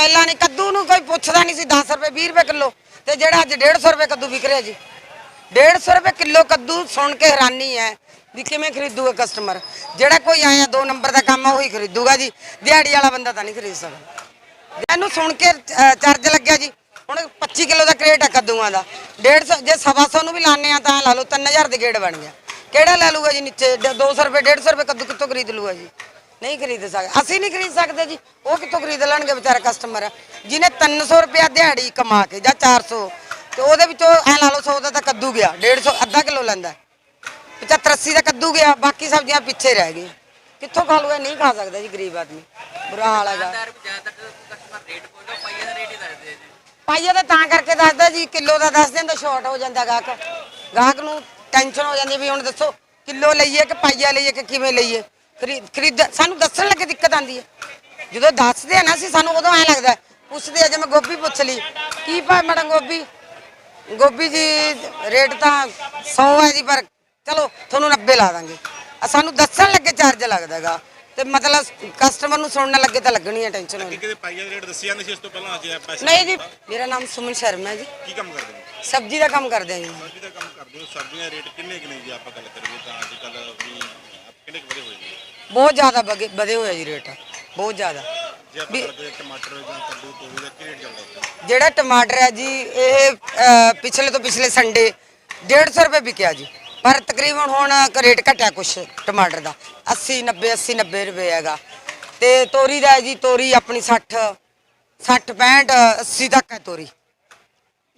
ਪਹਿਲਾਂ ਨਹੀਂ ਕੱਦੂ ਨੂੰ ਕੋਈ ਪੁੱਛਦਾ ਨਹੀਂ ਸੀ 10 ਰੁਪਏ 20 ਰੁਪਏ ਕਿਲੋ। ਤੇ ਜਿਹੜਾ ਅੱਜ 150 ਰੁਪਏ ਕੱਦੂ ਵਿਕ ਰਿਹਾ ਜੀ। 150 ਰੁਪਏ ਕਿਲੋ ਕੱਦੂ ਸੁਣ ਕੇ ਹੈਰਾਨੀ ਹੈ ਵੀ ਕਿਵੇਂ ਖਰੀਦੂਗਾ ਕਸਟਮਰ ਜਿਹੜਾ ਕੋਈ ਆਇਆ ਦੋ ਨੰਬਰ ਦਾ ਕੰਮ ਆ ਉਹੀ ਖਰੀਦੂਗਾ ਜੀ। ਦਿਹਾੜੀ ਵਾਲਾ ਬੰਦਾ ਤਾਂ ਨਹੀਂ ਖਰੀਦ ਸਕਦਾ। ਇਹਨੂੰ ਸੁਣ ਕੇ ਅ, ਚਾਰਜ ਲੱਗਿਆ ਜੀ। ਹੁਣ 25 ਕਿਲੋ ਦਾ ਕ੍ਰੇਟ ਹੈ ਕੱਦੂਆਂ ਦਾ। 150 ਜੇ ਸਵਾ ਸੌ ਨੂੰ ਵੀ ਲਾਣੇ ਆ ਤਾਂ ਲਾ ਲਓ 3000 ਦੇ ਗੇੜ ਬਣ ਗਿਆ। ਕਿਹੜਾ ਲੈ ਲੂਗਾ ਜੀ ਨੀਚੇ? 200 ਰੁਪਏ 150 ਰੁਪਏ ਕੱਦੂ ਕਿੱਥੋਂ ਖਰੀਦ ਲੂਗਾ ਜੀ? ਨਹੀਂ ਖਰੀਦ ਸਕਦੇ ਅਸੀਂ ਨਹੀਂ ਖਰੀਦ ਸਕਦੇ ਜੀ। ਉਹ ਕਿੱਥੋਂ ਖਰੀਦ ਲੈਣਗੇ ਵਿਚਾਰਾ ਕਸਟਮਰ ਜਿਹਨੇ 300 ਰੁਪਏ ਦਿਹਾੜੀ ਕਮਾ ਕੇ ਜਾਂ 400 ਤੇ ਉਹਦੇ ਵਿੱਚੋਂ ਐ ਲਾ ਲਓ 100 ਦਾ ਤਾਂ ਕੱਦੂ ਗਿਆ 150 ਅੱਧਾ ਕਿਲੋ ਲੈਂਦਾ। 75 80 ਦਾ ਕੱਦੂ ਗਿਆ ਬਾਕੀ ਸਬਜ਼ੀਆਂ ਪਿੱਛੇ ਰਹਿ ਗਈਆਂ। ਕਿੱਥੋਂ ਖਾ ਲੂਗਾ ਨਹੀਂ ਖਾ ਸਕਦਾ ਜੀ ਗਰੀਬ ਆਦਮੀ। ਬੁਰਾ ਹਾਲ ਹੈਗਾ। ਪਾਈਆ ਦਾ ਤਾਂ ਕਰਕੇ ਦੱਸਦਾ ਜੀ ਕਿਲੋ ਦਾ ਦੱਸ ਦਿੰਦਾ ਸ਼ਾਰਟ ਹੋ ਜਾਂਦਾ ਗਾਹਕ। ਗਾਹਕ ਨੂੰ ਟੈਨਸ਼ਨ ਹੋ ਜਾਂਦੀ ਵੀ ਹੁਣ ਦੱਸੋ ਕਿਲੋ ਲਈਏ ਕਿ ਪਾਈਆ ਲਈਏ ਕਿ ਕਿਵੇਂ ਲਈਏ? ਖਰੀਦ ਸਾਨੂੰ ਦੱਸਣ ਲੱਗੇ ਦਿੱਕਤ ਆਂਦੀ ਹੈ। ਜਦੋਂ ਦੱਸਦੇ ਆ ਨਾ ਅਸੀਂ ਸਾਨੂੰ ਉਦੋਂ ਐ ਲੱਗਦਾ ਪੁੱਛਦੇ ਆ ਜੇ ਮੈਂ ਗੋਭੀ ਪੁੱਛ ਲਈ। ਕੀ ਭਾਅ ਮੈਡਮ ਗੋਭੀ? ਗੋਭੀ ਜੀ ਰੇਟ ਤਾਂ 100 ਹੈ ਜੀ ਪਰ ਚਲੋ ਤੁਹਾਨੂੰ 90 ਲਾ ਦਾਂਗੇ। ਆ ਸਾਨੂੰ ਦੱਸਣ ਲੱਗੇ ਚਾਰਜ ਲੱਗਦਾਗਾ ਤੇ ਮਤਲਬ ਕਸਟਮਰ ਨੂੰ ਸੁਣਨ ਲੱਗੇ ਤਾਂ ਲੱਗਣੀ ਹੈ ਟੈਨਸ਼ਨ ਹੋਣੀ। ਕਿਤੇ ਪਾਈਆ ਦੇ ਰੇਟ ਦੱਸੀ ਜਾਂਦੇ ਸੀ ਇਸ ਤੋਂ ਪਹਿਲਾਂ ਅੱਜ ਪੈਸੇ ਨਹੀਂ ਜੀ ਮੇਰਾ ਨਾਮ ਸੁਮਨ ਸ਼ਰਮਾ ਹੈ ਜੀ। ਕੀ ਕੰਮ ਕਰਦੇ ਹੋ? ਸਬਜ਼ੀ ਦਾ ਕੰਮ ਕਰਦੇ ਆ ਜੀ। ਸਬਜ਼ੀ ਦਾ ਕੰਮ ਕਰਦੇ ਹੋ ਸਬਜ਼ੀਆਂ ਰੇਟ ਕਿੰਨੇ ਕਿੰਨੇ ਜੀ ਆਪਾਂ ਗੱਲ ਕਰੀਏ ਤਾਂ ਅੱਜ ਕੱਲ ਵੀ ਕਿੰਨੇ ਕੁ ਵਧੇ ਹੋਏ ਜੀ? ਬਹੁਤ ਜ਼ਿਆਦਾ ਵਗੇ- ਵਧੇ ਹੋਏ ਆ ਜੀ ਰੇਟ। ਬਹੁਤ ਜ਼ਿਆਦਾ। ਜੇ ਆਪਾਂ ਗੱਲ ਕਰੀਏ ਟਮਾਟਰ ਜਾਂ ਕੱਦੂ ਤੋਰੀ ਦਾ ਕੀ ਰੇਟ ਚੱਲਦਾ ਇੱਥੇ ਜਿਹੜਾ ਟਮਾਟਰ ਹੈ ਜੀ ਇਹ ਅ, ਪਿਛਲੇ ਤੋਂ ਪਿਛਲੇ ਸੰਡੇ 150 ਰੁਪਏ ਵਿਕਿਆ ਜੀ। ਪਰ ਤਕਰੀਬਨ ਹੁਣ ਰੇਟ ਘਟਿਆ ਕੁਛ ਟਮਾਟਰ ਦਾ। 80 90 80 90 ਰੁਪਏ ਹੈਗਾ। ਤੇ ਤੋਰੀ ਦਾ ਹੈ ਜੀ ਤੋਰੀ ਆਪਣੀ 60 60 65 80 ਤੱਕ ਹੈ ਤੋਰੀ।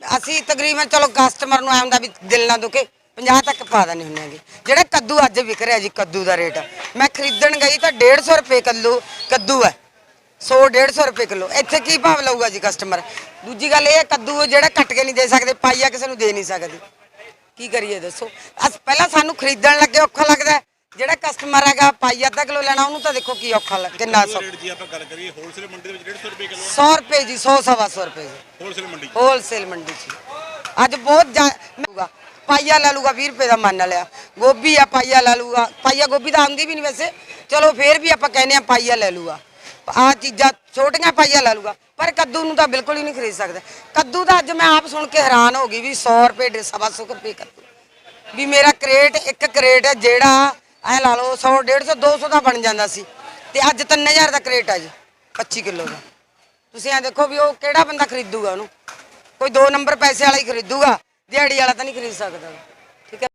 ਅਸੀਂ ਤਕਰੀਬਨ ਚਲੋ ਕਸਟਮਰ ਨੂੰ ਐ ਹੁੰਦਾ ਵੀ ਦਿਲ ਨਾ ਦੁਖੇ। 50 ਤੱਕ ਪਾ ਦਿੰਦੇ ਹੁੰਦੇ ਆਂਗੇ ਜਿਹੜਾ ਕੱਦੂ ਅੱਜ ਵਿਕ ਰਿਹਾ ਜੀ ਕੱਦੂ ਦਾ ਰੇਟ। ਮੈਂ ਖਰੀਦਣ ਗਈ ਤਾਂ 150 ਰੁਪਏ ਕਿਲੋ ਕੱਦੂ ਹੈ। 100 150 ਰੁਪਏ ਕਿਲੋ। ਇੱਥੇ ਕੀ ਭਾਵ ਲਊਗਾ ਜੀ ਕਸਟਮਰ ਦੂਜੀ ਗੱਲ ਇਹ ਹੈ ਕੱਦੂ ਜਿਹੜਾ ਕੱਟ ਕੇ ਨਹੀਂ ਦੇ ਸਕਦੇ ਪਾਈਆ ਕਿਸੇ ਨੂੰ ਦੇ ਨਹੀਂ ਸਕਦੇ। ਕੀ ਕਰੀਏ ਦੱਸੋ? ਅਸ ਪਹਿਲਾਂ ਸਾਨੂੰ ਖਰੀਦਣ ਲੱਗੇ ਔਖਾ ਲੱਗਦਾ। ਜਿਹੜਾ ਕਸਟਮਰ ਹੈਗਾ ਪਾਈਆ ਅੱਧਾ ਕਿਲੋ ਲੈਣਾ ਉਹਨੂੰ ਤਾਂ ਦੇਖੋ ਕੀ ਔਖਾ ਲੱਗ ਕਿੰਨਾ ਸੌ ਰੇਟ ਜੀ ਆਪਾਂ ਗੱਲ ਕਰੀਏ ਹੋਲਸੇਲ ਮੰਡੀ ਦੇ ਵਿੱਚ 150 ਰੁਪਏ ਕਿਲੋ 100 ਰੁਪਏ ਜੀ 100 ਸਵਾ 100 ਰੁਪਏ ਜੀ। ਹੋਲਸੇਲ ਮੰਡੀ। ਹੋਲਸੇਲ ਮੰਡੀ ਅੱਜ ਬਹੁਤ ਜ਼ਿਆਦਾ ਪਾਈਆ ਲੈ ਲੂਗਾ 20 ਰੁਪਏ ਦਾ ਮੰਨ ਲਿਆ। ਗੋਭੀ ਆ, ਪਾਈਆ ਲੈ ਲੂਗਾ। ਪਾਈਆ ਗੋਭੀ ਤਾਂ ਆਉਂਦੀ ਵੀ ਨਹੀਂ ਵੈਸੇ। ਚਲੋ ਫੇਰ ਵੀ ਆਪਾਂ ਕਹਿੰਦੇ ਆ ਪਾਈਆ ਲੈ ਲੂਗਾ। ਆ ਚੀਜ਼ਾਂ, ਛੋਟੀਆਂ ਪਾਈਆ ਲੈ ਲੂਗਾ। ਪਰ ਕੱਦੂ ਨੂੰ ਤਾਂ ਬਿਲਕੁਲ ਹੀ ਨਹੀਂ ਖਰੀਦ ਸਕਦਾ। ਕੱਦੂ ਦਾ ਅੱਜ ਮੈਂ ਆਪ ਸੁਣ ਕੇ ਹੈਰਾਨ ਹੋ ਗਈ ਵੀ 100 ਰੁਪਏ ਡੇ ਸਵਾ ਸੌ ਰੁਪਏ ਕੱਦੂ। ਵੀ ਮੇਰਾ ਕਰੇਟ, ਇੱਕ ਕਰੇਟ ਹੈ ਜਿਹੜਾ ਐ ਲਾ ਲਓ 100 150 200 ਦਾ ਬਣ ਜਾਂਦਾ ਸੀ। ਤੇ ਅੱਜ 3000 ਦਾ ਕਰੇਟ ਹੈ ਜੀ 25 ਕਿਲੋ ਦਾ। ਤੁਸੀਂ ਐ ਦੇਖੋ ਵੀ ਉਹ ਕਿਹੜਾ ਬੰਦਾ ਖਰੀਦੂਗਾ ਉਹਨੂੰ? ਕੋਈ 2 ਨੰਬਰ ਪੈਸੇ ਵਾਲਾ ਹੀ ਖਰੀਦੂਗਾ। ਦਿਹਾੜੀ ਵਾਲਾ ਤਾਂ ਨਹੀਂ ਖਰੀਦ ਸਕਦਾ। ਠੀਕ ਹੈ।